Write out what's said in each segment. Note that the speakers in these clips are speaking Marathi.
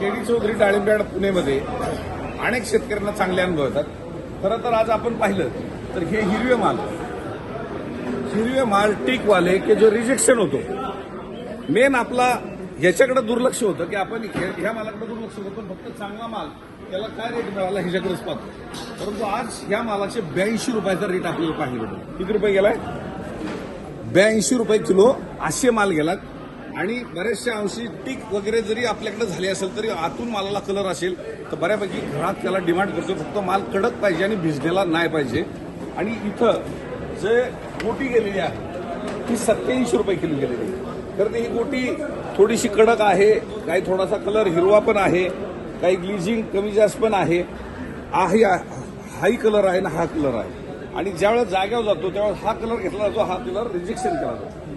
केडी चौधरी डाळिंब्याड पुणेमध्ये अनेक शेतकऱ्यांना चांगले अनुभव येतात. खरं तर आज आपण पाहिलं तर हे हिरवे माल हिरवे माल टीकवाले की जो रिजेक्शन होतो. मेन आपला ह्याच्याकडे दुर्लक्ष होतं की आपण ह्या मालाकडे दुर्लक्ष होतं पण फक्त चांगला माल त्याला काय रेट मिळाला ह्याच्याकडेच पाहतो. परंतु आज ह्या मालाचे ब्याऐंशी रुपयाचा रेट आपल्याला पाहिजे होतो किती रुपये गेलाय? ब्याऐंशी रुपये किलो असे माल गेलात. आणि बऱ्याचशा अंशी टीक वगैरे जरी आपल्याकडे झाले असेल तरी आतून मालाला कलर असेल तर बऱ्यापैकी घरात त्याला डिमांड करतो. फक्त माल कडक पाहिजे आणि भिजलेला नाही पाहिजे. आणि इथं जे गोटी गेलेली आहे ती सत्याऐंशी रुपये किलो गेलेली आहे. तर ही गोटी थोडीशी कडक आहे काही थोडासा कलर हिरवा पण आहे काही ग्लिजिंग कमी जास्त पण आहे. आहे हाही कलर आहे ना हा कलर आहे. आणि ज्यावेळेस जाग्यावर जातो त्यावेळेस हा कलर घेतला जातो हा कलर रिजेक्शन केला जातो.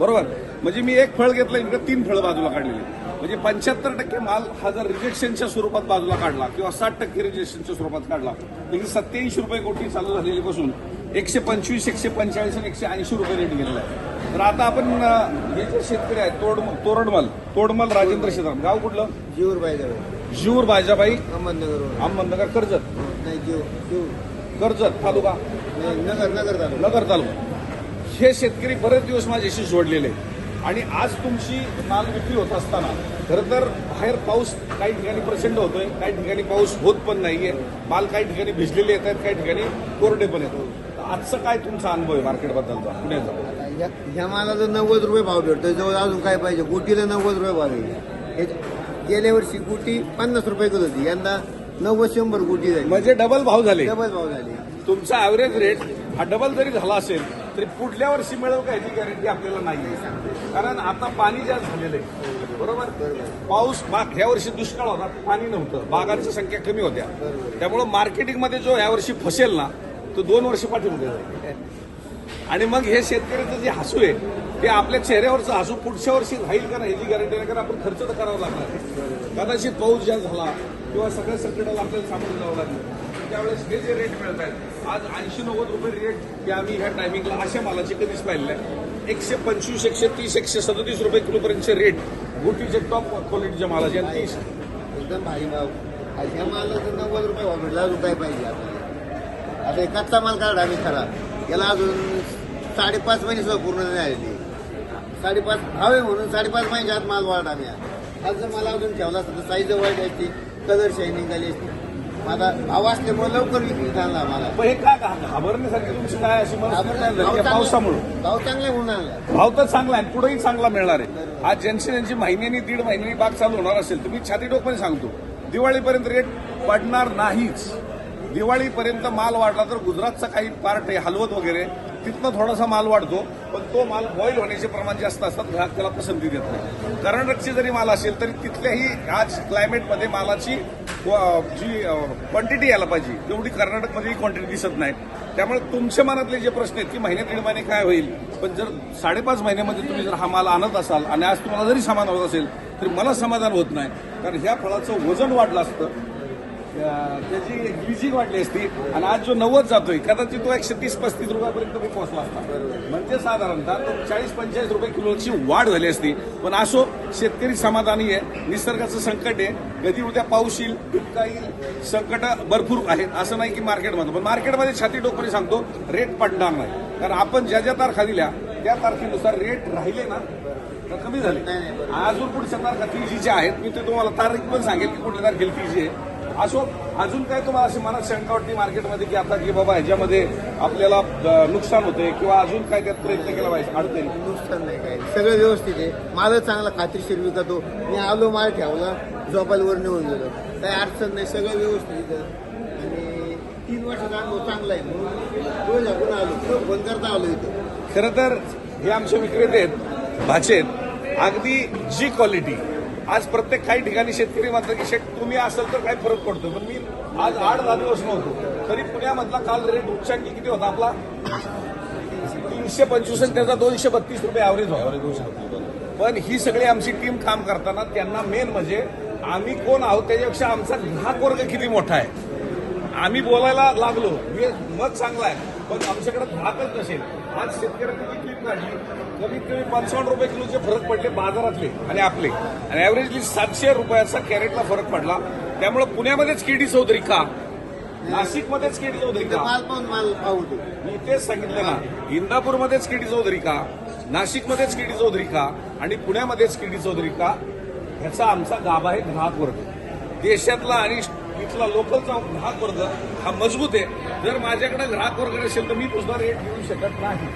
बरोबर? म्हणजे मी एक फळ घेतलं इकडे तीन फळं बाजूला काढलेली. म्हणजे पंच्याहत्तर टक्के माल हा जर रिजेक्शनच्या स्वरूपात बाजूला काढला किंवा साठ टक्के रिजेक्शनच्या स्वरूपात काढला तर ही सत्याऐंशी रुपये कोटी चालू झालेली पासून एकशे पंचवीस एकशे पंचेचाळीस आणि एकशे ऐंशी रुपये रेट गेलेला आहे तर आता आपण हे जे शेतकरी आहेत तोड तोरडमल तोडमल राजेंद्र शेतार गाव कुठलं? जीवर पाहिजे जीवर बाजाबाई अहमदनगर अहमदनगर कर्जत. नाही जीव जीव कर्जत तालुका? नगर नगर तालुका. नगर तालुका. हे शेतकरी बरेच दिवस माझ्याशी जोडलेले. आणि आज तुमची माल विक्री होत असताना खरं तर बाहेर पाऊस काही ठिकाणी प्रचंड होतोय काही ठिकाणी पाऊस होत पण नाहीये. माल काही ठिकाणी भिजलेले येत आहेत काही ठिकाणी कोरडे पण तर आजचं काय तुमचा अनुभव आहे मार्केटबद्दलचा पुण्याचा ह्या- मालाला नव्वद रुपये भाव भेटतो जवळ अजून काय पाहिजे? गुटीला नव्वद रुपये भाव आहे. हे- गेल्या वर्षी गुटी पन्नास रुपये किलो होती. यंदा नव्वद शंभर गुटी झाली. म्हणजे डबल भाव झाले. डबल भाव झाले. तुमचा ॲव्हरेज रेट हा डबल जरी झाला असेल तरी पुढल्या वर्षी मिळेल का याची गॅरंटी आपल्याला नाही कारण आता पाणी जास्त झालेलं आहे बरोबर? पाऊस बाग ह्या वर्षी दुष्काळ होता पाणी नव्हतं. बागांची संख्या कमी होत्या. त्यामुळं मार्केटिंगमध्ये जो ह्या वर्षी फसेल ना तो दोन वर्ष पाठीमध्ये जाईल. आणि मग हे शेतकऱ्याचं जे हसू आहे ते आपल्या चेहऱ्यावरचं हसू पुढच्या वर्षी राहील का नाही याची गॅरंटी नाही कारण आपण खर्च तर करावा लागणार. कदाचित पाऊस जास्त झाला किंवा सगळ्या संकटाला आपल्याला सामोरं जावं लागलं त्यावेळेस हे जे रेट मिळत आहेत आज ऐंशी नव्वद रुपये रेट की आम्ही ह्या टायमिंगला अशा मालाचे कधीच पाहिले नाही. एकशे पंचवीस एकशे तीस एकशे सदतीस रुपये किलोपर्यंतचे रेट गुटीचे टॉप क्वालिटीच्या मालाचे आणि तीस एकदम भारी भाव आणि ह्या नव्वद रुपये भाव रुपये पाहिजे आपल्याला आता एकाचा माल काढा आम्ही खरा? याला अजून साडेपाच महिने सुद्धा पूर्ण नाही आलेली. साडेपाच हवे म्हणून साडेपाच महिन्याच्या आत माल वाढ आम्ही. आज जर मला अजून ठेवला असता तर साईज वाईट असती कलर शायनिंग आली असती. माझा भाव असल्यामुळे लवकर विक्री झाला मला पण हे काय घाबरण्यासारखी तुमची काय अशी मनस्थिती नाही झाली का पावसामुळे? भाव चांगला म्हणून आणला. भाव तर चांगला आहे पुढेही चांगला मिळणार आहे. आज ज्यांची ज्यांची महिन्यानी दीड महिन्यानी बाग चालू होणार असेल मी छाती टोकपणे सांगतो दिवाळीपर्यंत रेट पडणार नाहीच. दिवाळीपर्यंत माल वाढला तर गुजरातचा काही पार्ट आहे हलवत वगैरे तिथनं थोडासा माल वाढतो पण तो माल बॉईल होण्याचे प्रमाण जास्त असतात ग्राहक त्याला पसंती देत नाही. कर्नाटकची जरी माल असेल तरी तिथल्याही आज क्लायमेटमध्ये मालाची जी क्वांटिटी यायला पाहिजे तेवढी कर्नाटकमध्येही क्वांटिटी दिसत नाही. त्यामुळे तुमच्या मनातले जे प्रश्न आहेत की महिन्यात दीड महिने काय होईल पण जर साडेपाच महिन्यामध्ये तुम्ही जर हा माल आणत असाल आणि आज तुम्हाला जरी समाधान होत असेल तरी मला समाधान होत नाही. कारण ह्या फळाचं वजन वाढलं असतं त्याची ग्लिजिंग वाढली असती. आणि आज जो नव्वद जातोय कदाचित तो एकशे तीस पस्तीस रुपयापर्यंत मी पोहोचला असता. म्हणजे साधारणतः तो चाळीस पंचेचाळीस रुपये किलोची वाढ झाली असती. पण असो शेतकरी समाधानी आहे निसर्गाचं संकट आहे कधी उद्या पाऊस येईल दुष्काळ येईल संकट भरपूर आहेत असं नाही की मार्केटमध्ये. पण मार्केटमध्ये छाती टोकपणे सांगतो रेट पडणार नाही. कारण आपण ज्या ज्या तारखा दिल्या त्या तारखेनुसार रेट राहिले ना तर कमी झाले. अजून पुढच्या तारखा तीजीच्या आहेत. मी ते तुम्हाला तारीख पण सांगेल की कुठल्या तारखेला तीजी आहे. असो अजून काय तुम्हाला अशी मनात शंका वाटते मार्केटमध्ये की आता की बाबा ह्याच्यामध्ये आपल्याला नुकसान होते किंवा अजून काय त्यात प्रयत्न केला पाहिजे अडचणी? नुकसान नाही काय सगळं व्यवस्थित आहे. माल चांगला खात्रीशीर विकतो. मी आलो माल ठेवला झोपायला वर निघून गेलो काही अडचण नाही सगळं व्यवस्थित आणि तीन वर्षाचा अनुभव चांगला आहे म्हणून आलो. फोन करता आलो इथं. खरं तर हे आमचे विक्रेते आहेत भाचे आहेत. अगदी जी क्वालिटी आज प्रत्येक काही ठिकाणी शेतकरी म्हणतात की शेट तुम्ही असेल तर काय फरक पडतो पण मी आज आठ दहा दिवस नव्हतो. तरी पुण्यामधला काल रेट उच्चांकी किती होता? आपला तीनशे पंचवीस आणि त्याचा दोनशे बत्तीस रुपये ॲव्हरेज व्हावा पण ही सगळी आमची टीम काम करताना त्यांना मेन म्हणजे आम्ही कोण आहोत त्याच्यापेक्षा आमचा ग्राहक वर्ग किती मोठा आहे? आम्ही बोलायला लागलो. हे मत चांगलं आहे. पण आमच्याकडे ग्राहकच नसेल. आज शेतकऱ्यांनी क्लिप काढली कमीत कमी पंचावन्न रुपये किलोचे फरक पडले बाजारातले आणि आपले. आणि ऍव्हरेजली सातशे रुपयाचा कॅरेटला फरक पडला. त्यामुळे पुण्यामध्येच केडी चौधरी का? नाशिकमध्येच केडी चौधरी का? माल पाहून माल पाहू दे. मी तेच सांगितलं ना. इंदापूरमध्येच केडी चौधरी का? नाशिकमध्येच केडी चौधरी का? आणि पुण्यामध्येच केडी चौधरी का? ह्याचा आमचा गाभा आहे ग्राहक वर्ग देशातला आणि इथला लोकलचा ग्राहक वर्ग हा मजबूत आहे. जर माझ्याकडे ग्राहक वर्ग नसेल तर मी तुझा रेट घेऊ शकत नाही.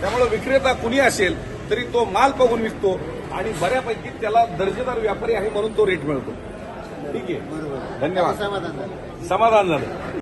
त्यामुळे विक्रेता कुणी असेल तरी तो माल बघून विकतो आणि बऱ्यापैकी त्याला दर्जेदार व्यापारी आहे म्हणून तो रेट मिळतो. ठीक आहे. बरोबर धन्यवाद. समाधान झालं. समाधान झालं.